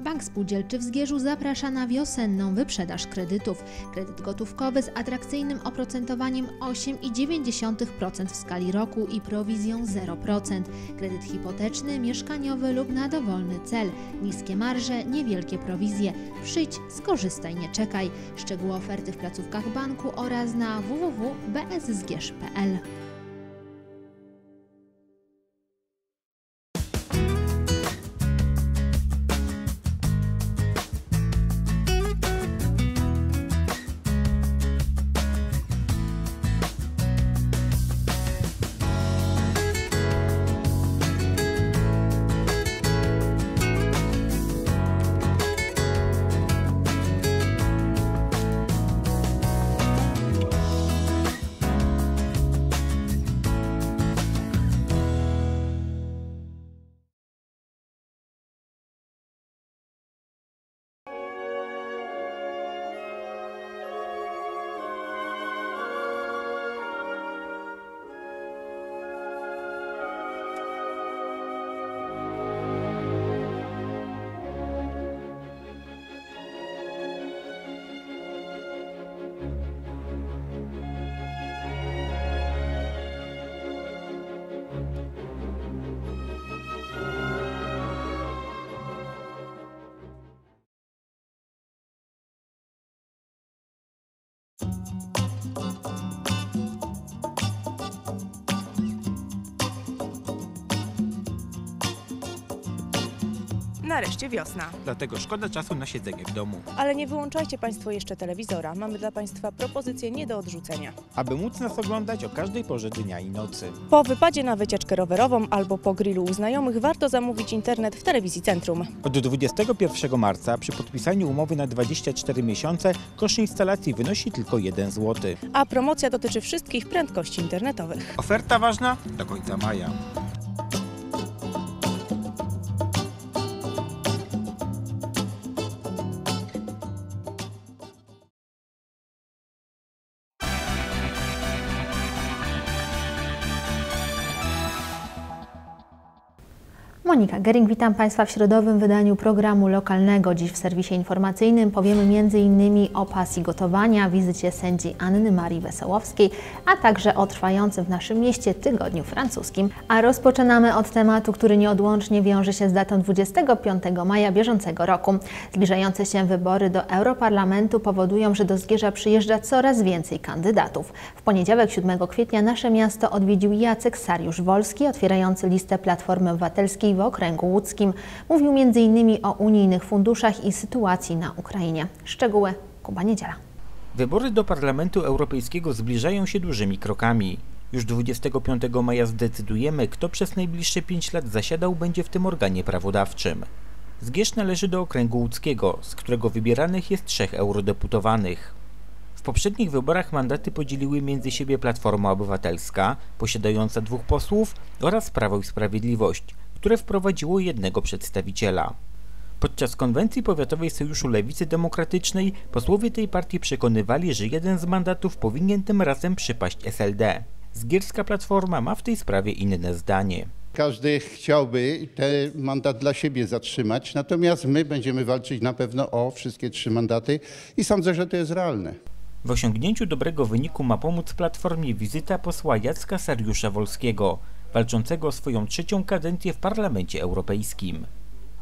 Bank Spółdzielczy w Zgierzu zaprasza na wiosenną wyprzedaż kredytów. Kredyt gotówkowy z atrakcyjnym oprocentowaniem 8,9% w skali roku i prowizją 0%. Kredyt hipoteczny, mieszkaniowy lub na dowolny cel. Niskie marże, niewielkie prowizje. Przyjdź, skorzystaj, nie czekaj. Szczegóły oferty w placówkach banku oraz na www.bszgierz.pl. Nareszcie wiosna. Dlatego szkoda czasu na siedzenie w domu. Ale nie wyłączajcie Państwo jeszcze telewizora. Mamy dla Państwa propozycje nie do odrzucenia. Aby móc nas oglądać o każdej porze dnia i nocy. Po wypadzie na wycieczkę rowerową albo po grillu u znajomych warto zamówić internet w Telewizji Centrum. Od 21 marca przy podpisaniu umowy na 24 miesiące koszt instalacji wynosi tylko 1 zł. A promocja dotyczy wszystkich prędkości internetowych. Oferta ważna do końca maja. Monika Gering, witam Państwa w środowym wydaniu programu lokalnego. Dziś w serwisie informacyjnym powiemy m.in. o pasji gotowania, wizycie sędzi Anny Marii Wesołowskiej, a także o trwającym w naszym mieście tygodniu francuskim. A rozpoczynamy od tematu, który nieodłącznie wiąże się z datą 25 maja bieżącego roku. Zbliżające się wybory do Europarlamentu powodują, że do Zgierza przyjeżdża coraz więcej kandydatów. W poniedziałek 7 kwietnia nasze miasto odwiedził Jacek Sariusz-Wolski, otwierający listę Platformy Obywatelskiej w okręgu łódzkim. Mówił m.in. o unijnych funduszach i sytuacji na Ukrainie. Szczegóły Kuba Niedziela. Wybory do Parlamentu Europejskiego zbliżają się dużymi krokami. Już 25 maja zdecydujemy, kto przez najbliższe 5 lat zasiadał będzie w tym organie prawodawczym. Zgierz należy do okręgu łódzkiego, z którego wybieranych jest trzech eurodeputowanych. W poprzednich wyborach mandaty podzieliły między siebie Platforma Obywatelska, posiadająca dwóch posłów, oraz Prawo i Sprawiedliwość, które wprowadziło jednego przedstawiciela. Podczas konwencji powiatowej Sojuszu Lewicy Demokratycznej posłowie tej partii przekonywali, że jeden z mandatów powinien tym razem przypaść SLD. Zgierska Platforma ma w tej sprawie inne zdanie. Każdy chciałby ten mandat dla siebie zatrzymać, natomiast my będziemy walczyć na pewno o wszystkie trzy mandaty i sądzę, że to jest realne. W osiągnięciu dobrego wyniku ma pomóc Platformie wizyta posła Jacka Sariusza Wolskiego, walczącego o swoją trzecią kadencję w Parlamencie Europejskim.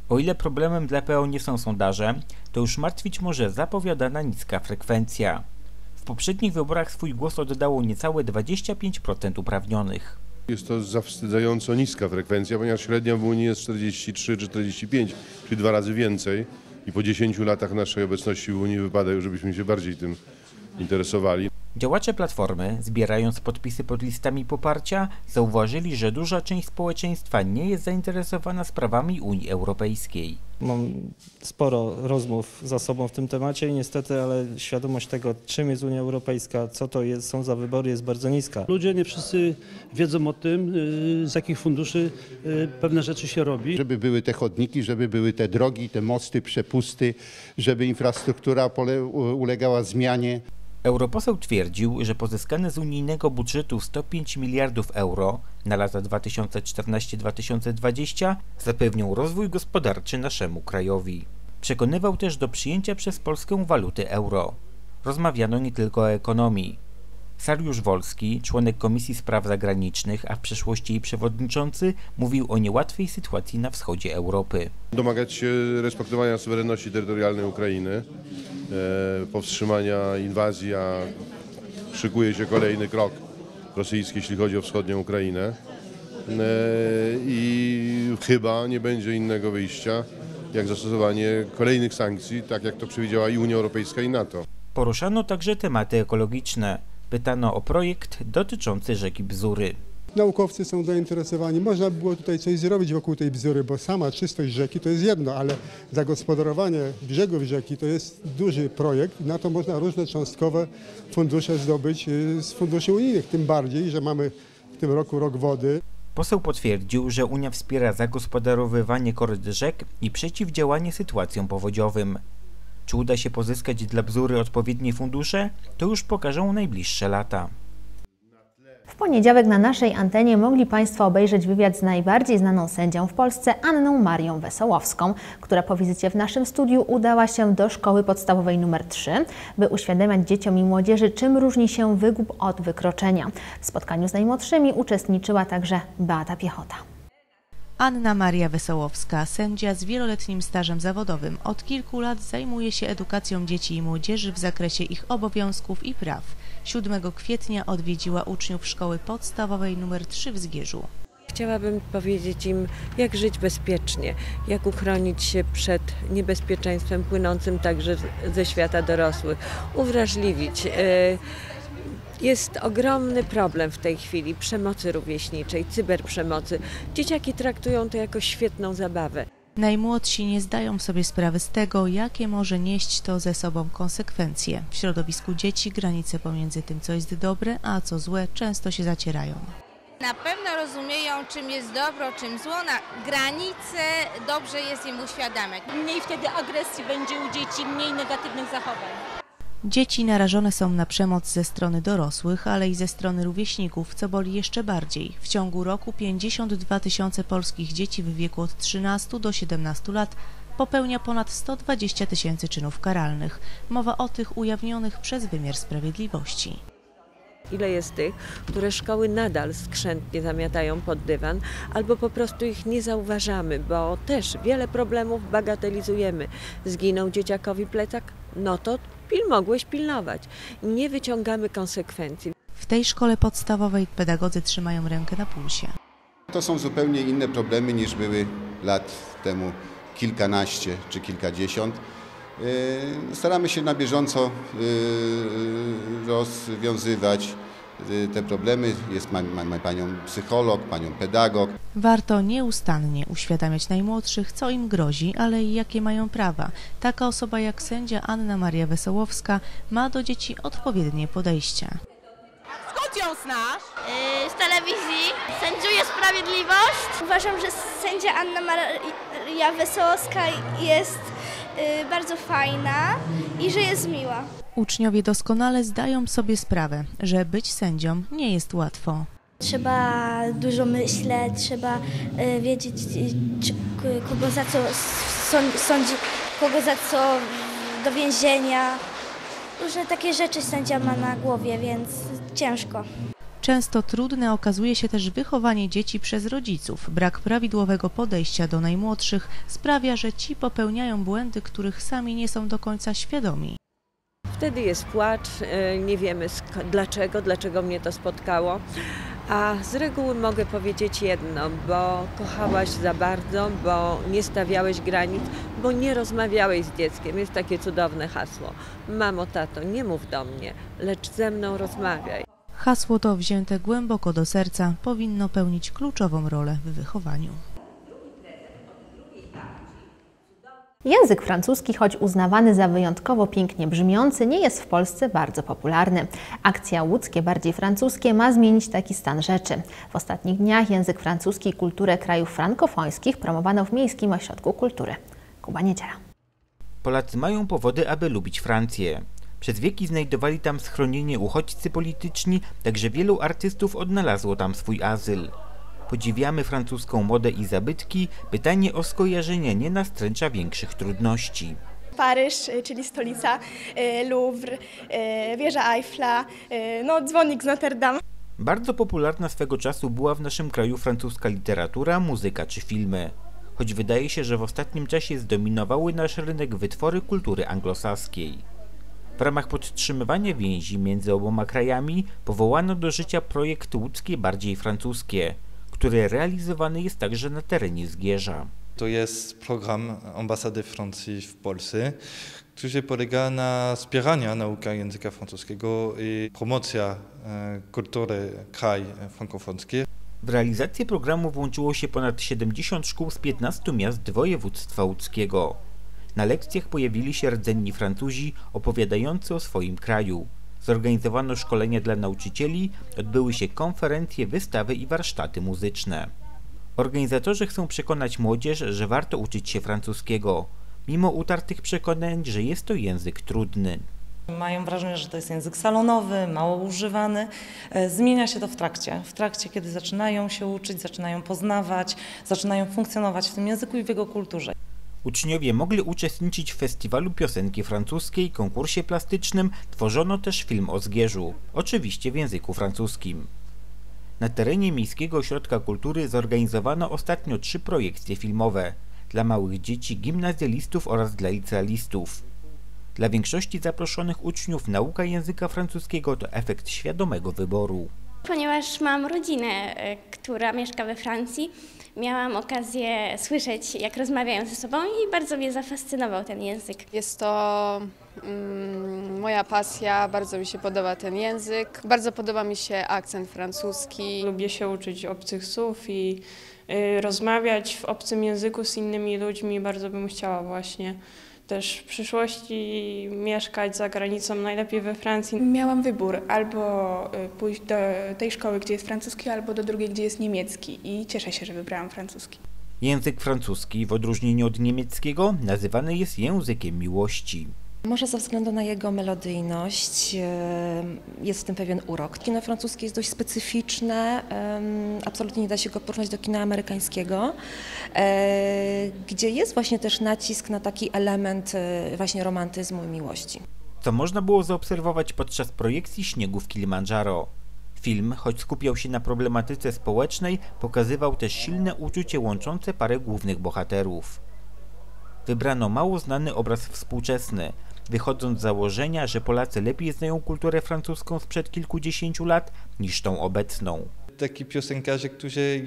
O ile problemem dla PO nie są sondaże, to już martwić może zapowiadana niska frekwencja. W poprzednich wyborach swój głos oddało niecałe 25% uprawnionych. Jest to zawstydzająco niska frekwencja, ponieważ średnia w Unii jest 43 czy 45, czyli dwa razy więcej. I po 10 latach naszej obecności w Unii wypada już, żebyśmy się bardziej tym interesowali. Działacze Platformy, zbierając podpisy pod listami poparcia, zauważyli, że duża część społeczeństwa nie jest zainteresowana sprawami Unii Europejskiej. Mam sporo rozmów za sobą w tym temacie i niestety, ale świadomość tego, czym jest Unia Europejska, co to jest, są za wybory, jest bardzo niska. Ludzie nie wszyscy wiedzą o tym, y, z jakich funduszy y, pewne rzeczy się robi. Żeby były te chodniki, żeby były te drogi, te mosty, przepusty, żeby infrastruktura pole, ulegała zmianie. Europoseł twierdził, że pozyskane z unijnego budżetu 105 miliardów euro na lata 2014-2020 zapewnią rozwój gospodarczy naszemu krajowi. Przekonywał też do przyjęcia przez Polskę waluty euro. Rozmawiano nie tylko o ekonomii. Sariusz Wolski, członek Komisji Spraw Zagranicznych, a w przeszłości jej przewodniczący, mówił o niełatwej sytuacji na wschodzie Europy. Domagać się respektowania suwerenności terytorialnej Ukrainy, e, powstrzymania inwazji, a szykuje się kolejny krok rosyjski, jeśli chodzi o wschodnią Ukrainę. E, I chyba nie będzie innego wyjścia, jak zastosowanie kolejnych sankcji, tak jak to przewidziała i Unia Europejska i NATO. Poruszano także tematy ekologiczne. Pytano o projekt dotyczący rzeki Bzury. Naukowcy są zainteresowani. Można by było tutaj coś zrobić wokół tej bzury, bo sama czystość rzeki to jest jedno, ale zagospodarowanie brzegów rzeki to jest duży projekt. Na to można różne cząstkowe fundusze zdobyć y, z funduszy unijnych, tym bardziej, że mamy w tym roku rok wody. Poseł potwierdził, że Unia wspiera zagospodarowywanie koryt rzek i przeciwdziałanie sytuacjom powodziowym. Czy uda się pozyskać dla Bzury odpowiednie fundusze, to już pokażą najbliższe lata. W poniedziałek na naszej antenie mogli Państwo obejrzeć wywiad z najbardziej znaną sędzią w Polsce, Anną Marią Wesołowską, która po wizycie w naszym studiu udała się do szkoły podstawowej nr 3, by uświadamiać dzieciom i młodzieży, czym różni się wygub od wykroczenia. W spotkaniu z najmłodszymi uczestniczyła także Beata Piechota. Anna Maria Wesołowska, sędzia z wieloletnim stażem zawodowym, od kilku lat zajmuje się edukacją dzieci i młodzieży w zakresie ich obowiązków i praw. 7 kwietnia odwiedziła uczniów szkoły podstawowej nr 3 w Zgierzu. Chciałabym powiedzieć im, jak żyć bezpiecznie, jak uchronić się przed niebezpieczeństwem płynącym także ze świata dorosłych, uwrażliwić. E, jest ogromny problem w tej chwili przemocy rówieśniczej, cyberprzemocy. Dzieciaki traktują to jako świetną zabawę. Najmłodsi nie zdają sobie sprawy z tego, jakie może nieść to ze sobą konsekwencje. W środowisku dzieci granice pomiędzy tym, co jest dobre, a co złe, często się zacierają. Na pewno rozumieją, czym jest dobro, czym zło. Na granice dobrze jest im uświadamiać. Mniej wtedy agresji będzie u dzieci, mniej negatywnych zachowań. Dzieci narażone są na przemoc ze strony dorosłych, ale i ze strony rówieśników, co boli jeszcze bardziej. W ciągu roku 52 tysiące polskich dzieci w wieku od 13 do 17 lat popełnia ponad 120 tysięcy czynów karalnych. Mowa o tych ujawnionych przez wymiar sprawiedliwości. Ile jest tych, które szkoły nadal skrzętnie zamiatają pod dywan, albo po prostu ich nie zauważamy, bo też wiele problemów bagatelizujemy. Zginął dzieciakowi plecak? No to pil mogłeś pilnować. Nie wyciągamy konsekwencji. W tej szkole podstawowej pedagodzy trzymają rękę na pulsie. To są zupełnie inne problemy niż były lat temu kilkanaście czy kilkadziesiąt. Yy, staramy się na bieżąco yy, rozwiązywać yy, te problemy. Jest mamy panią psycholog, panią pedagog. Warto nieustannie uświadamiać najmłodszych, co im grozi, ale i jakie mają prawa. Taka osoba jak sędzia Anna Maria Wesołowska ma do dzieci odpowiednie podejście. Skąd ją znasz? Yy, z telewizji. Sędziuje sprawiedliwość. Uważam, że sędzia Anna Maria Wesołowska jest yy, bardzo fajna i że jest miła. Uczniowie doskonale zdają sobie sprawę, że być sędzią nie jest łatwo. Trzeba dużo myśleć, trzeba y, wiedzieć, czy, kogo za co sądzi, kogo za co do więzienia. Różne takie rzeczy sędzia ma na głowie, więc ciężko. Często trudne okazuje się też wychowanie dzieci przez rodziców. Brak prawidłowego podejścia do najmłodszych sprawia, że ci popełniają błędy, których sami nie są do końca świadomi. Wtedy jest płacz, nie wiemy dlaczego, dlaczego mnie to spotkało. A z reguły mogę powiedzieć jedno, bo kochałaś za bardzo, bo nie stawiałeś granic, bo nie rozmawiałeś z dzieckiem. Jest takie cudowne hasło. Mamo, tato, nie mów do mnie, lecz ze mną rozmawiaj. Hasło to wzięte głęboko do serca powinno pełnić kluczową rolę w wychowaniu. Język francuski, choć uznawany za wyjątkowo pięknie brzmiący, nie jest w Polsce bardzo popularny. Akcja Łódzkie Bardziej Francuskie ma zmienić taki stan rzeczy. W ostatnich dniach język francuski i kulturę krajów frankofońskich promowano w Miejskim Ośrodku Kultury. Kuba Niedziela. Polacy mają powody, aby lubić Francję. Przez wieki znajdowali tam schronienie uchodźcy polityczni, także wielu artystów odnalazło tam swój azyl. Podziwiamy francuską modę i zabytki, pytanie o skojarzenia nie nastręcza większych trudności. Paryż, y, czyli stolica, y, Louvre, y, wieża Eiffla, no dzwonik z Notre Dame. Bardzo popularna swego czasu była w naszym kraju francuska literatura, muzyka czy filmy. Choć wydaje się, że w ostatnim czasie zdominowały nasz rynek wytwory kultury anglosaskiej. W ramach podtrzymywania więzi między oboma krajami powołano do życia projekt łódzkie bardziej francuskie, który realizowany jest także na terenie Zgierza. To jest program ambasady Francji w Polsce, który polega na wspieraniu nauki języka francuskiego i promocja e, kultury kraj frankofońskiej. W realizację programu włączyło się ponad 70 szkół z 15 miast województwa łódzkiego. Na lekcjach pojawili się rdzenni Francuzi opowiadający o swoim kraju. Zorganizowano szkolenia dla nauczycieli, odbyły się konferencje, wystawy i warsztaty muzyczne. Organizatorzy chcą przekonać młodzież, że warto uczyć się francuskiego, mimo utartych przekonań, że jest to język trudny. Mają wrażenie, że to jest język salonowy, mało używany. E, zmienia się to w trakcie. W trakcie, kiedy zaczynają się uczyć, zaczynają poznawać, zaczynają funkcjonować w tym języku i w jego kulturze. Uczniowie mogli uczestniczyć w festiwalu piosenki francuskiej, konkursie plastycznym, tworzono też film o Zgierzu, oczywiście w języku francuskim. Na terenie Miejskiego Ośrodka Kultury zorganizowano ostatnio trzy projekcje filmowe dla małych dzieci, gimnazjalistów oraz dla licealistów. Dla większości zaproszonych uczniów nauka języka francuskiego to efekt świadomego wyboru. Ponieważ mam rodzinę, e, która mieszka we Francji, miałam okazję słyszeć, jak rozmawiają ze sobą i bardzo mnie zafascynował ten język. Jest to mm, moja pasja, bardzo mi się podoba ten język, bardzo podoba mi się akcent francuski. Lubię się uczyć obcych słów i y, rozmawiać w obcym języku z innymi ludźmi, bardzo bym chciała właśnie też w przyszłości mieszkać za granicą, najlepiej we Francji. Miałam wybór albo y, pójść do tej szkoły, gdzie jest francuski, albo do drugiej, gdzie jest niemiecki i cieszę się, że wybrałam francuski. Język francuski, w odróżnieniu od niemieckiego, nazywany jest językiem miłości. Może ze względu na jego melodyjność jest w tym pewien urok. Kino francuskie jest dość specyficzne, absolutnie nie da się go porównać do kina amerykańskiego, e, gdzie jest właśnie też nacisk na taki element e, właśnie romantyzmu i miłości. Co można było zaobserwować podczas projekcji Śniegów Kilimandżaro. Film, choć skupiał się na problematyce społecznej, pokazywał też silne uczucie łączące parę głównych bohaterów. Wybrano mało znany obraz współczesny, wychodząc z założenia, że Polacy lepiej znają kulturę francuską sprzed kilkudziesięciu lat niż tą obecną taki piosenkarze, którzy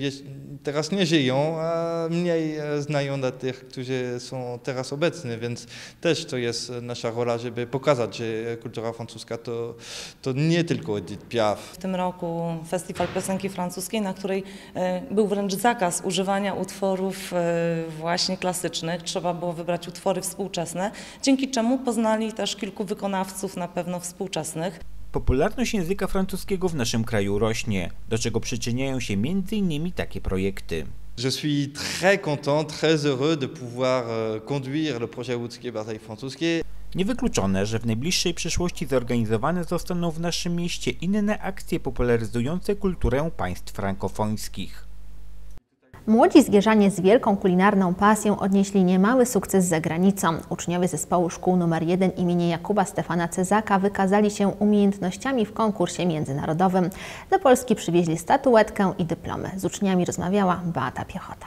teraz nie żyją, a mniej znają dla tych, którzy są teraz obecni, więc też to jest nasza rola, żeby pokazać, że kultura francuska to, to nie tylko Edith Piaf. W tym roku Festiwal Piosenki Francuskiej, na której e, był wręcz zakaz używania utworów e, właśnie klasycznych. Trzeba było wybrać utwory współczesne, dzięki czemu poznali też kilku wykonawców na pewno współczesnych. Popularność języka francuskiego w naszym kraju rośnie, do czego przyczyniają się m.in. takie projekty. Je suis très content, très heureux de pouvoir euh, conduire le projet łódzkie Bataille Francuskie. Niewykluczone, że w najbliższej przyszłości zorganizowane zostaną w naszym mieście inne akcje popularyzujące kulturę państw frankofońskich. Młodzi zgierzanie z wielką kulinarną pasją odnieśli niemały sukces za granicą. Uczniowie zespołu szkół nr 1 imienia Jakuba Stefana Cezaka wykazali się umiejętnościami w konkursie międzynarodowym. Do Polski przywieźli statuetkę i dyplomy. Z uczniami rozmawiała Beata Piechota.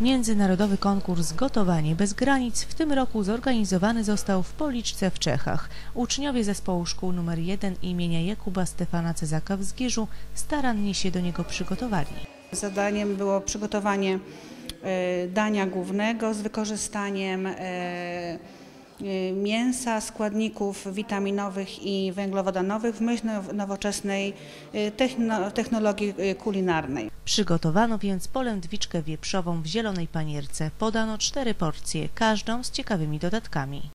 Międzynarodowy konkurs Gotowanie bez granic w tym roku zorganizowany został w Policzce w Czechach. Uczniowie zespołu szkół nr 1 imienia Jakuba Stefana Cezaka w Zgierzu starannie się do niego przygotowali. Zadaniem było przygotowanie e, dania głównego z wykorzystaniem e, e, mięsa, składników witaminowych i węglowodanowych w myśl nowoczesnej technologii kulinarnej. Przygotowano więc polędwiczkę wieprzową w zielonej panierce. Podano cztery porcje, każdą z ciekawymi dodatkami.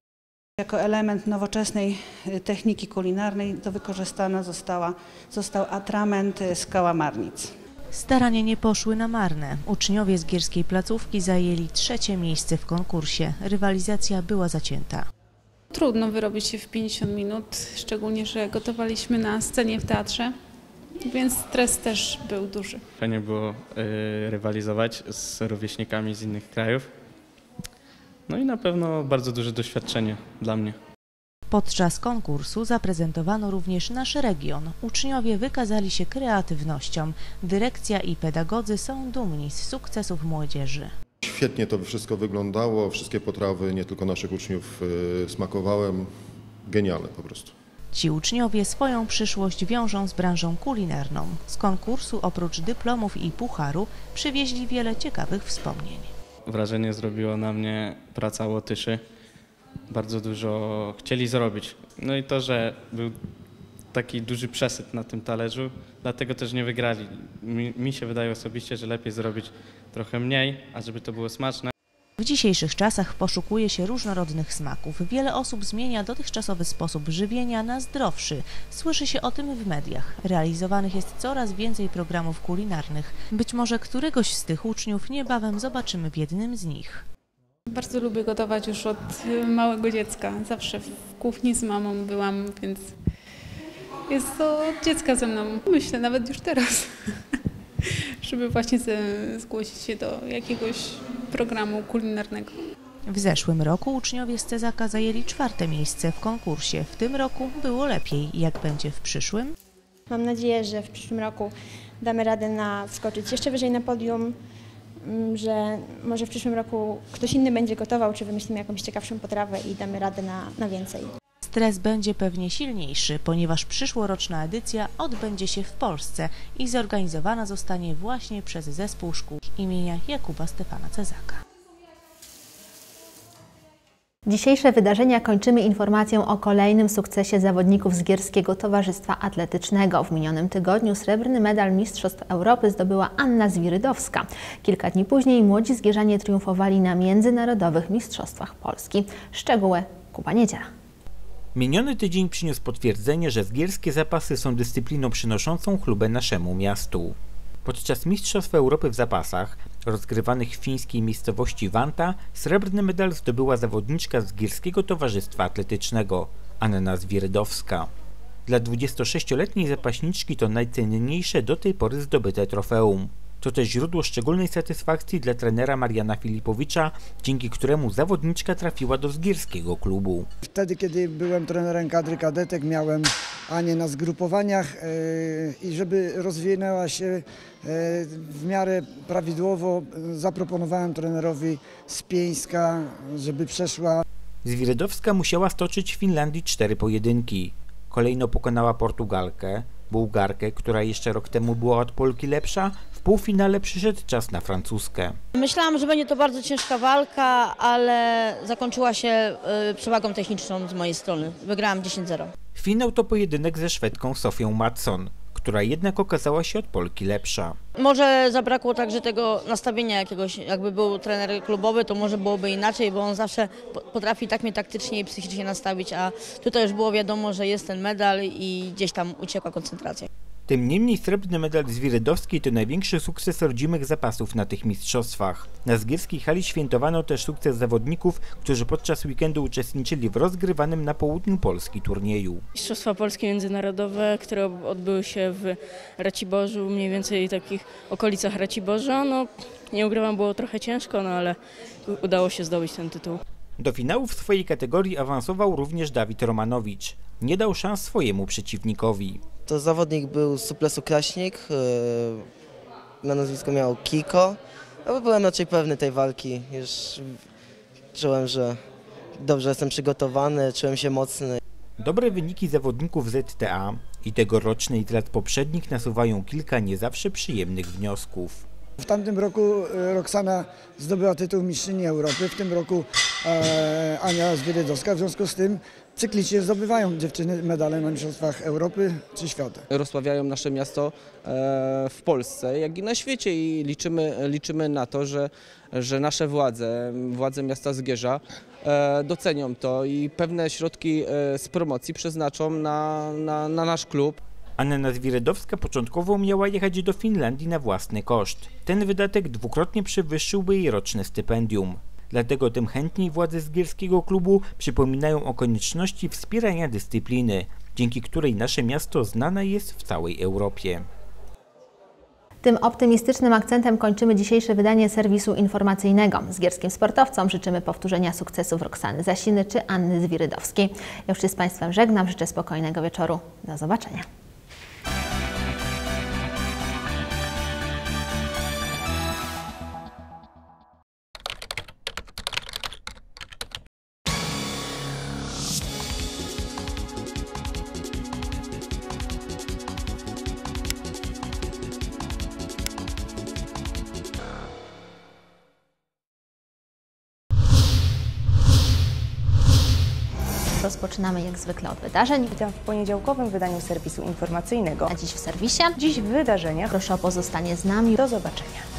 Jako element nowoczesnej techniki kulinarnej do wykorzystana została, został atrament z kałamarnic. Starania nie poszły na marne. Uczniowie z gierskiej placówki zajęli trzecie miejsce w konkursie. Rywalizacja była zacięta. Trudno wyrobić się w 50 minut, szczególnie, że gotowaliśmy na scenie w teatrze więc stres też był duży. Fajnie było y, rywalizować z rówieśnikami z innych krajów. No i na pewno bardzo duże doświadczenie dla mnie. Podczas konkursu zaprezentowano również nasz region. Uczniowie wykazali się kreatywnością. Dyrekcja i pedagodzy są dumni z sukcesów młodzieży. Świetnie to wszystko wyglądało, wszystkie potrawy nie tylko naszych uczniów y, smakowały. Genialne po prostu. Ci uczniowie swoją przyszłość wiążą z branżą kulinarną. Z konkursu oprócz dyplomów i pucharu przywieźli wiele ciekawych wspomnień. Wrażenie zrobiło na mnie praca Łotyszy. Bardzo dużo chcieli zrobić. No i to, że był taki duży przesyt na tym talerzu, dlatego też nie wygrali. Mi, mi się wydaje osobiście, że lepiej zrobić trochę mniej, a żeby to było smaczne. W dzisiejszych czasach poszukuje się różnorodnych smaków. Wiele osób zmienia dotychczasowy sposób żywienia na zdrowszy. Słyszy się o tym w mediach. Realizowanych jest coraz więcej programów kulinarnych. Być może któregoś z tych uczniów niebawem zobaczymy w jednym z nich. Bardzo lubię gotować już od małego dziecka. Zawsze w kuchni z mamą byłam, więc jest to od dziecka ze mną. Myślę nawet już teraz, żeby właśnie zgłosić się do jakiegoś programu kulinarnego. W zeszłym roku uczniowie z Cezaka zajęli czwarte miejsce w konkursie. W tym roku było lepiej. Jak będzie w przyszłym? Mam nadzieję, że w przyszłym roku damy radę na wskoczyć jeszcze wyżej na podium, że może w przyszłym roku ktoś inny będzie gotował, czy wymyślimy jakąś ciekawszą potrawę i damy radę na, na więcej. Stres będzie pewnie silniejszy, ponieważ przyszłoroczna edycja odbędzie się w Polsce i zorganizowana zostanie właśnie przez zespół szkół imienia Jakuba Stefana Cezaka. Dzisiejsze wydarzenia kończymy informacją o kolejnym sukcesie zawodników z Gierskiego Towarzystwa Atletycznego. W minionym tygodniu srebrny medal Mistrzostw Europy zdobyła Anna Zwirydowska. Kilka dni później młodzi zgierzanie triumfowali na międzynarodowych Mistrzostwach Polski. Szczegóły Kuba Niedziela. Miniony tydzień przyniósł potwierdzenie, że zgierskie zapasy są dyscypliną przynoszącą chlubę naszemu miastu. Podczas Mistrzostw Europy w zapasach, rozgrywanych w fińskiej miejscowości Vanta, srebrny medal zdobyła zawodniczka z Gierskiego Towarzystwa Atletycznego, Anna Zwierydowska. Dla 26-letniej zapaśniczki to najcenniejsze do tej pory zdobyte trofeum. To też źródło szczególnej satysfakcji dla trenera Mariana Filipowicza, dzięki któremu zawodniczka trafiła do zgierskiego klubu. Wtedy, kiedy byłem trenerem kadry kadetek, miałem Anię na zgrupowaniach i żeby rozwinęła się w miarę prawidłowo, zaproponowałem trenerowi z Pieńska, żeby przeszła. Zwirydowska musiała stoczyć w Finlandii cztery pojedynki. Kolejno pokonała Portugalkę, Bułgarkę, która jeszcze rok temu była od Polki lepsza, półfinale przyszedł czas na francuskę. Myślałam, że będzie to bardzo ciężka walka, ale zakończyła się przewagą techniczną z mojej strony. Wygrałam 10-0. Finał to pojedynek ze Szwedką Sofią Matson, która jednak okazała się od Polki lepsza. Może zabrakło także tego nastawienia jakiegoś, jakby był trener klubowy, to może byłoby inaczej, bo on zawsze potrafi tak mnie taktycznie i psychicznie nastawić, a tutaj już było wiadomo, że jest ten medal i gdzieś tam uciekła koncentracja. Tym niemniej srebrny medal Zwirydowskiej to największy sukces rodzimych zapasów na tych mistrzostwach. Na Zgierskiej hali świętowano też sukces zawodników, którzy podczas weekendu uczestniczyli w rozgrywanym na południu Polski turnieju. Mistrzostwa Polskie Międzynarodowe, które odbyły się w Raciborzu, mniej więcej takich okolicach Raciborza. No, nie ukrywam, było trochę ciężko, no ale udało się zdobyć ten tytuł. Do finału w swojej kategorii awansował również Dawid Romanowicz. Nie dał szans swojemu przeciwnikowi. To zawodnik był z Suplesu Kraśnik, na nazwisko miał Kiko. Byłem raczej pewny tej walki, już czułem, że dobrze jestem przygotowany, czułem się mocny. Dobre wyniki zawodników ZTA i tegoroczne i z lat poprzednich nasuwają kilka nie zawsze przyjemnych wniosków. W tamtym roku Roxana zdobyła tytuł mistrzyni Europy, w tym roku e, Ania Zwierydowska, w związku z tym cyklicznie zdobywają dziewczyny medale na Mistrzostwach Europy czy świata. Rozsławiają nasze miasto w Polsce, jak i na świecie i liczymy, liczymy na to, że, że nasze władze, władze miasta Zgierza docenią to i pewne środki z promocji przeznaczą na, na, na nasz klub. Anna Zwirydowska początkowo miała jechać do Finlandii na własny koszt. Ten wydatek dwukrotnie przewyższyłby jej roczne stypendium. Dlatego tym chętniej władze zgierskiego klubu przypominają o konieczności wspierania dyscypliny, dzięki której nasze miasto znane jest w całej Europie. Tym optymistycznym akcentem kończymy dzisiejsze wydanie serwisu informacyjnego. Z gierskim sportowcom życzymy powtórzenia sukcesów Roxany Zasiny czy Anny Zwirydowskiej. Ja już się z Państwem żegnam, życzę spokojnego wieczoru. Do zobaczenia. Rozpoczynamy jak zwykle od wydarzeń. Witam w poniedziałkowym wydaniu serwisu informacyjnego. A dziś w serwisie. Dziś w wydarzeniach. Proszę o pozostanie z nami. Do zobaczenia.